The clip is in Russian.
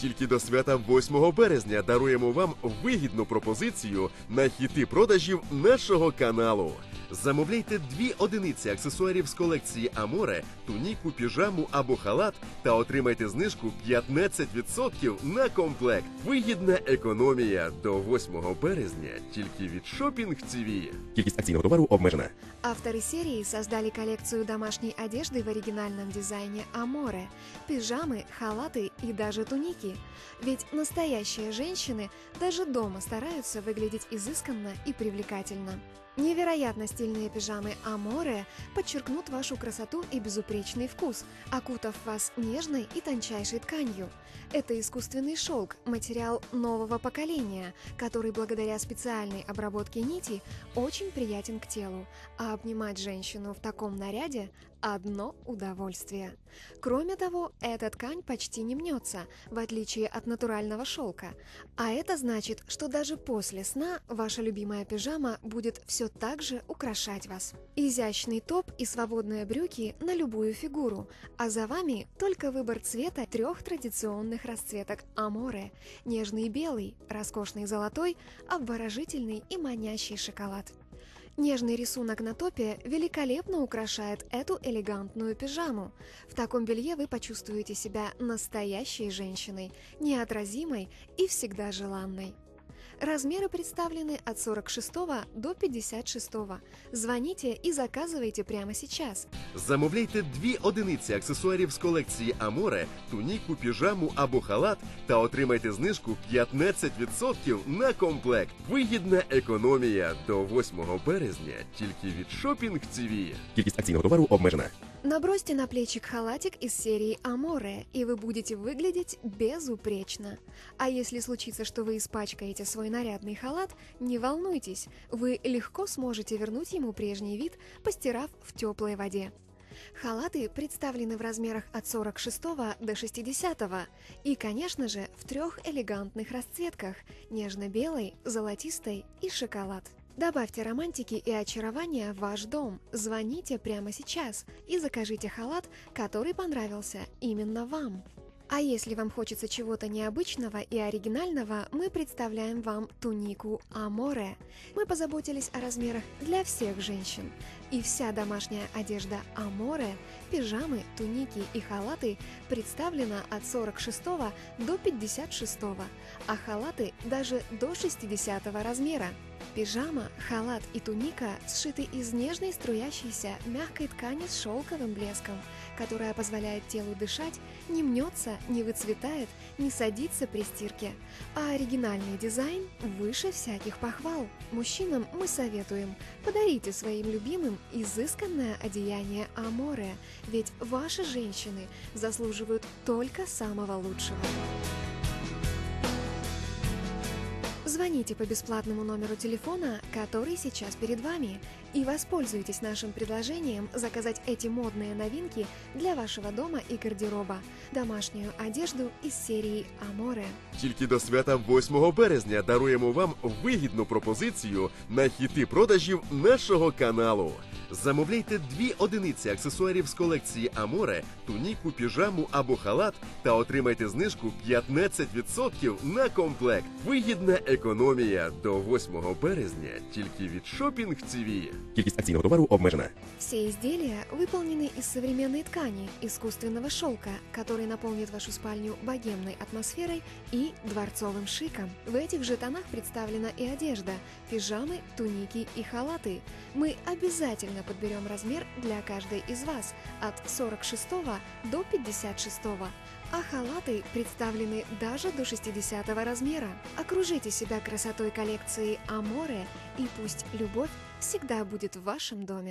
Тільки до свята 8 березня даруємо вам вигідну пропозицію на хіти продажів нашого каналу. Замовляйте дві одиниці аксесуарів з колекції Аморе, туніку, піжаму або халат та отримайте знижку 15% на комплект. Вигідна економія до 8 березня тільки від Shopping TV. Кількість акційного товару обмежена. Авторы серии создали коллекцию домашней одежды в оригинальном дизайне Аморе, пижамы, халаты и даже туники. Ведь настоящие женщины даже дома стараются выглядеть изысканно и привлекательно. Невероятно стильные пижамы Аморе подчеркнут вашу красоту и безупречный вкус, окутав вас нежной и тончайшей тканью. Это искусственный шелк, материал нового поколения, который благодаря специальной обработке нитей очень приятен к телу, а обнимать женщину в таком наряде – одно удовольствие. Кроме того, эта ткань почти не мнется, в отличие от натурального шелка. А это значит, что даже после сна ваша любимая пижама будет все так же украшать вас. Изящный топ и свободные брюки на любую фигуру, а за вами только выбор цвета трех традиционных расцветок Аморе – нежный белый, роскошный золотой, обворожительный и манящий шоколад. Нежный рисунок на топе великолепно украшает эту элегантную пижаму. В таком белье вы почувствуете себя настоящей женщиной, неотразимой и всегда желанной. Размеры представлены от 46 до 56. Звоните и заказывайте прямо сейчас. Замовляйте дві одиниці аксесуарів з колекції Аморе, туніку, піжаму або халат та отримайте знижку 15% на комплект. Вигідна економія до 8 березня тільки від Shopping TV. Кількість акційного товару обмежена. Набросьте на плечик халатик из серии Аморе, и вы будете выглядеть безупречно. А если случится, что вы испачкаете свой нарядный халат, не волнуйтесь, вы легко сможете вернуть ему прежний вид, постирав в теплой воде. Халаты представлены в размерах от 46 до 60 и, конечно же, в трех элегантных расцветках – нежно-белой, золотистой и шоколад. Добавьте романтики и очарования в ваш дом. Звоните прямо сейчас и закажите халат, который понравился именно вам. А если вам хочется чего-то необычного и оригинального, мы представляем вам тунику Аморе. Мы позаботились о размерах для всех женщин. И вся домашняя одежда Аморе, пижамы, туники и халаты представлена от 46 до 56, а халаты даже до 60 размера. Пижама, халат и туника сшиты из нежной струящейся мягкой ткани с шелковым блеском, которая позволяет телу дышать, не мнется, не выцветает, не садится при стирке. А оригинальный дизайн выше всяких похвал. Мужчинам мы советуем, подарите своим любимым изысканное одеяние Аморе, ведь ваши женщины заслуживают только самого лучшего. Звоните по бесплатному номеру телефона, который сейчас перед вами, и воспользуйтесь нашим предложением заказать эти модные новинки для вашего дома и гардероба. Домашнюю одежду из серии Аморе. Тільки до свята 8 березня даруємо вам вигідну пропозицію на хіти продажів нашого каналу. Замовляйте дві одиниці аксесуарів з колекції Аморе, туніку, піжаму або халат та отримайте знижку 15% на комплект. Вигідна економія до 8 березня тільки від Shopping TV. Кількість акційного товару обмежена. Все изделия выполнены из современной ткани, искусственного шелка, который наполнит вашу спальню богемной атмосферой и дворцовым шиком. В этих же тонах представлена и одежда, пижамы, туники и халаты. Мы обязательно подберем размер для каждой из вас от 46 до 56. А халаты представлены даже до 60 размера. Окружите себя красотой коллекции Аморе, и пусть любовь всегда будет в вашем доме.